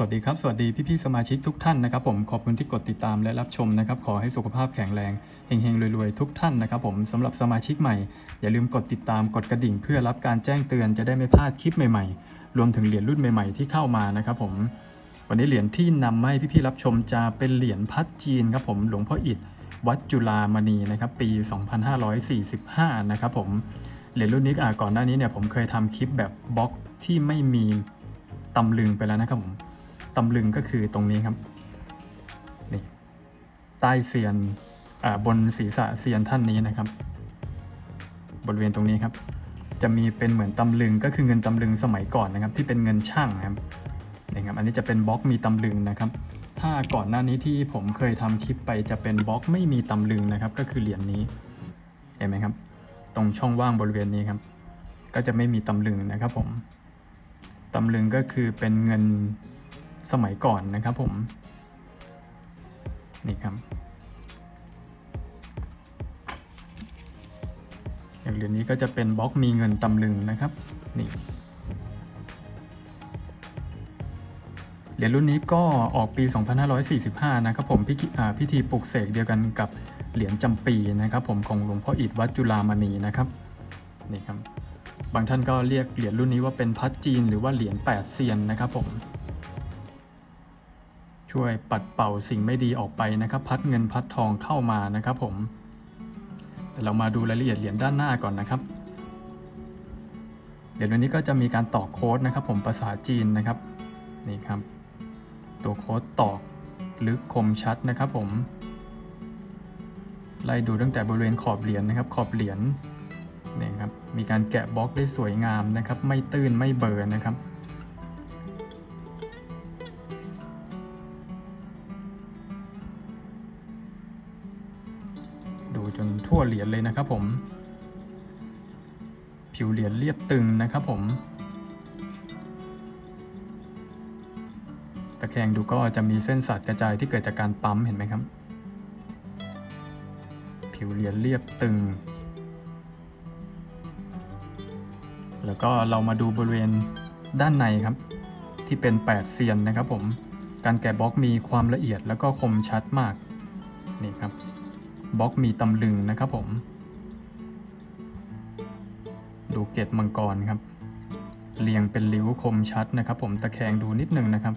สวัสดีครับ สวัสดีพี่ๆสมาชิกทุกท่านนะครับผมขอบคุณที่กดติดตามและรับชมนะครับขอให้สุขภาพแข็งแรงเฮงๆรวยๆทุกท่านนะครับผมสำหรับสมาชิกใหม่ อย่าลืมกดติดตามกดกระดิ่ง เพื่อรับการแจ้งเตือนจะได้ไม่พลาดคลิปใหม่ๆ รวมถึงเหรียญรุ่นใหม่ๆที่เข้ามานะครับผมวันนี้เหรียญที่นำมาให้พี่ๆรับชมจะเป็นเหรียญพัดจีนครับผมหลวงพ่ออิฐวัดจุฬามณีนะครับปี 2545 นะครับผมเหรียญรุ่นนี้อ่าก่อนหน้านี้เนี่ยผมเคยทำคลิปแบบบล็อกที่ไม่มีตำลึงไปแล้วนะครับผม ตำลึงก็คือตรงนี้ครับนี่ใต้เซียนบนศีรษะเซียนท่านนี้นะครับ บริเวณตรงนี้ครับ จะมีเป็นเหมือนตำลึงก็คือเงินตำลึงสมัยก่อนนะครับ ที่เป็นเงินช่างครับนี่ครับอันนี้จะเป็นบล็อกมีตำลึงนะครับ ถ้าก่อนหน้านี้ที่ผมเคยทำคลิปไปจะเป็นบล็อกไม่มีตำลึงนะครับ ก็คือเหรียญนี้เห็นไหมครับ ตรงช่องว่างบริเวณนี้ครับ ก็จะไม่มีตำลึงนะครับผมตำลึงก็คือเป็นเงิน สมัยก่อนนะครับผม นี่ครับอย่างเหรียญนี้ก็จะเป็นบล็อกมีเงินตำลึงนะครับ นี่เหรียญรุ่นนี้ก็ออกปี 2545 นะครับผมพพิธีปลุกเสกเดียวกันกับเหรียญจำปีนะครับ ผมของหลวงพ่ออิฐวัดจุฬามณีนะครับนี่ครับ บางท่านก็เรียกเหรียญรุ่นนี้ว่าเป็นพัดจีนหรือว่าเหรียญแปดเซียนนะครับผม ช่วยปัดเป่าสิ่งไม่ดีออกไปนะครับ พัดเงินพัดทองเข้ามานะครับผมแต่เรามาดูรายละเอียดเหรียญด้านหน้าก่อนนะครับเหรียญวันนี้ก็จะมีการตอกโค้ดนะครับ ผมภาษาจีนนะครับนี่ครับ ตัวโค้ดตอกลึกคมชัดนะครับผม ไล่ดูตั้งแต่บริเวณขอบเหรียญนะครับ ขอบเหรียญนี่ครับมีการแกะบล็อกได้สวยงามนะครับ ไม่ตื้นไม่เบอร์นะครับ จนทั่วเหรียญเลยนะครับผม ผิวเหรียญเรียบตึงนะครับผม ตะแคงดูก็จะมีเส้นสัดกระจายที่เกิดจากการปั๊มเห็นไหมครับ ผิวเหรียญเรียบตึง แล้วก็เรามาดูบริเวณด้านในครับ ที่เป็น 8 เซียนนะครับผมการแกะบล็อกมีความละเอียดแล้วก็คมชัดมาก นี่ครับ บล็อกมีตำลึงนะครับผม ดูเกตมังกรครับ เรียงเป็นริ้วคมชัดนะครับ ผมตะแคงดูนิดนึงนะครับ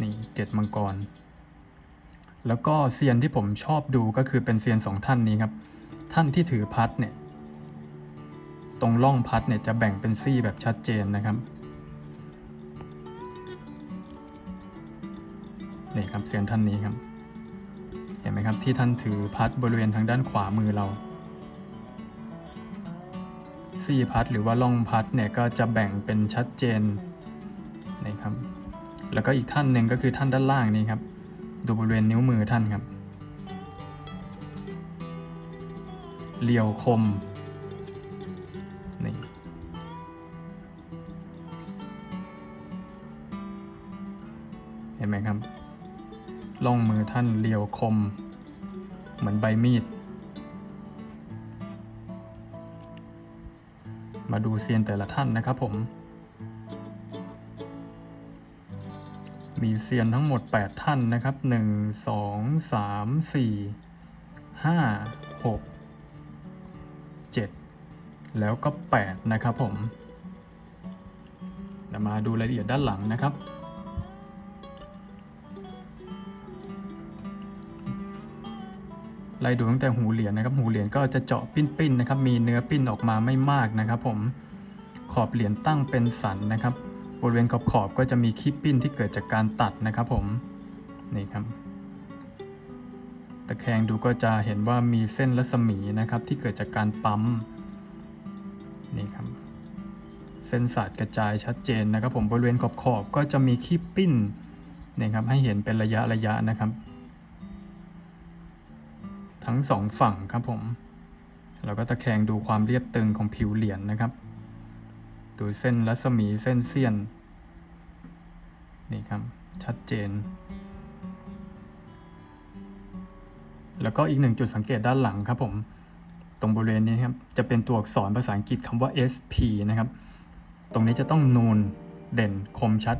นี่เกตมังกร แล้วก็เซียนที่ผมชอบดูก็คือเป็นเซียนสองท่านนี้ครับ ท่านที่ถือพัดเนี่ย ตรงร่องพัดเนี่ยจะแบ่งเป็นซี่แบบชัดเจนนะครับนี่ครับเซียนท่านนี้ครับ ไหมครับ ที่ท่านถือพัดบริเวณทางด้านขวามือเราซี่พัดหรือว่าล่องพัดเนี่ยก็จะแบ่งเป็นชัดเจนนะครับ แล้วก็อีกท่านหนึ่งก็คือท่านด้านล่างนี้ครับ ดูบริเวณนิ้วมือท่านครับเรียวคมนี่เห็นไหมครับล่องมือท่านเรียวคม เหมือนใบมีด มาดูเซียนแต่ละท่านนะครับผม มีเซียนทั้งหมด 8 ท่านนะครับ 1 2 3 4 5 6 7 แล้วก็ 8 นะครับผมเดี๋ยวมาดูรายละเอียดด้านหลังนะครับ ไล่ดูตั้งแต่หูเหรียญนะครับหูเหรียญก็จะเจาะปิ้นๆนะครับมีเนื้อปิ้นออกมาไม่มากนะครับ ผมขอบเหรียญตั้งเป็นสันนะครับ บริเวณขอบขอบก็จะมีคีบปิ้นที่เกิดจากการตัดนะครับ ผมนี่ครับ ตะแคงดูก็จะเห็นว่ามีเส้นรัศมีนะครับ ที่เกิดจากการปั๊มนี่ครับ เส้นสาดกระจายชัดเจนนะครับ ผมบริเวณขอบขอบก็จะมีคีบปิ้นนี่ครับให้เห็นเป็นระยะระยะนะครับ ทั้งสองฝั่งครับผม เราก็ตะแคงดูความเรียบตึงของผิวเหรียญนะครับ ดูเส้นรัศมีเส้นเสี้ยน นี่ครับ ชัดเจน แล้วก็อีกหนึ่งจุดสังเกตด้านหลังครับผม ตรงบริเวณนี้ครับ จะเป็นตัวอักษรภาษาอังกฤษคำว่า SP นะครับ ตรงนี้จะต้องนูนเด่นคมชัด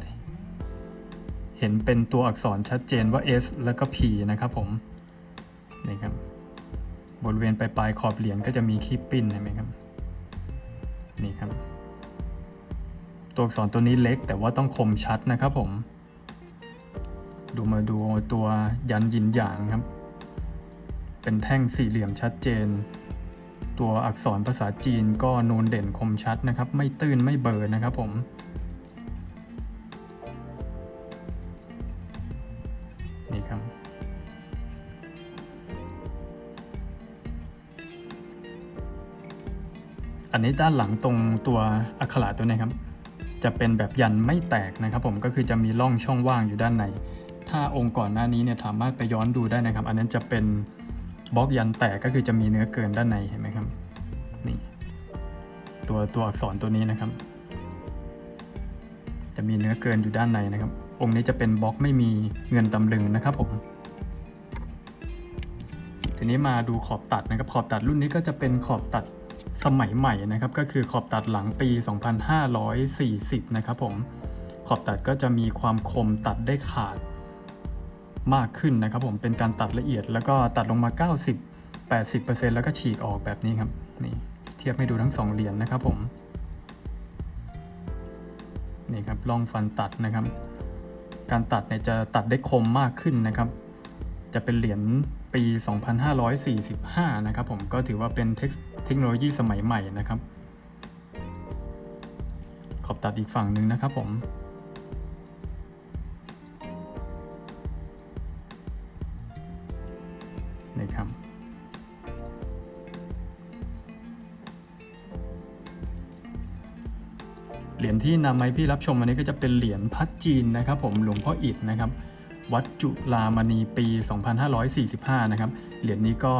เห็นเป็นตัวอักษรชัดเจนว่า S แล้วก็ P นะครับผมนี่ครับ บริเวณปลายๆขอบเหรียญก็จะมีขี้ปิ้นเห็นไหมครับ นี่ครับ ตัวอักษรตัวนี้เล็กแต่ว่าต้องคมชัดนะครับผม ดูมาดูตัวยันยินหยางครับ เป็นแท่งสี่เหลี่ยมชัดเจน ตัวอักษรภาษาจีนก็นูนเด่นคมชัดนะครับ ไม่ตื้นไม่เบลอนะครับผมนี่ครับ อันนี้ด้านหลังตรงตัวอักขระตัวนี้ครับ จะเป็นแบบยันไม่แตกนะครับ ผมก็คือจะมีร่องช่องว่างอยู่ด้านใน ถ้าองค์ก่อนหน้านี้เนี่ยสามารถไปย้อนดูได้นะครับ อันนั้นจะเป็นบล็อกยันแตกก็คือจะมีเนื้อเกินด้านในเห็นไหมครับนี่ตัวตัวอักษรตัวนี้นะครับ จะมีเนื้อเกินอยู่ด้านในนะครับ องค์นี้จะเป็นบล็อกไม่มีเงินตำลึงนะครับผมทีนี้มาดูขอบตัดนะครับ ขอบตัดรุ่นนี้ก็จะเป็นขอบตัด สมัยใหม่นะครับก็คือขอบตัดหลังปี 2540 นะครับผมขอบตัดก็จะมีความคมตัดได้ขาดมากขึ้นนะครับผมเป็นการตัดละเอียดแล้วก็ตัดลงมา 90 80%แล้วก็ฉีกออกแบบนี้ครับนี่เทียบให้ดูทั้งสองเหรียญนะครับผมนี่ครับลองฟันตัดนะครับ การตัดเนี่ยจะตัดได้คมมากขึ้นนะครับ จะเป็นเหรียญปี 2545 นะครับผมก็ถือว่าเป็นเทค เทคโนโลยีสมัยใหม่นะครับ ขอบตัดอีกฝั่งหนึ่งนะครับผมนี่ครับเหรียญที่นำมาให้พี่รับชมวันนี้ก็จะเป็นเหรียญพัดจีนนะครับ ผมหลวงพ่ออิฐนะครับ วัดจุลามณีปี 2545 นะครับ เหรียญนี้ก็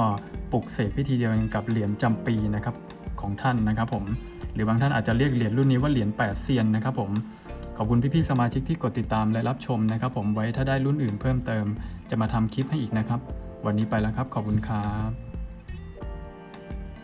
ปลุกเสกพิธีเดียวกันกับเหรียญจำปีนะครับของท่านนะครับผมหรือบางท่านอาจจะเรียกเหรียญรุ่นนี้ว่าเหรียญ8เซียนนะครับผมขอบคุณพี่ๆสมาชิกที่กดติดตามและรับชมนะครับ ผมไว้ถ้าได้รุ่นอื่นเพิ่มเติม จะมาทำคลิปให้อีกนะครับ วันนี้ไปแล้วครับ ขอบคุณครับ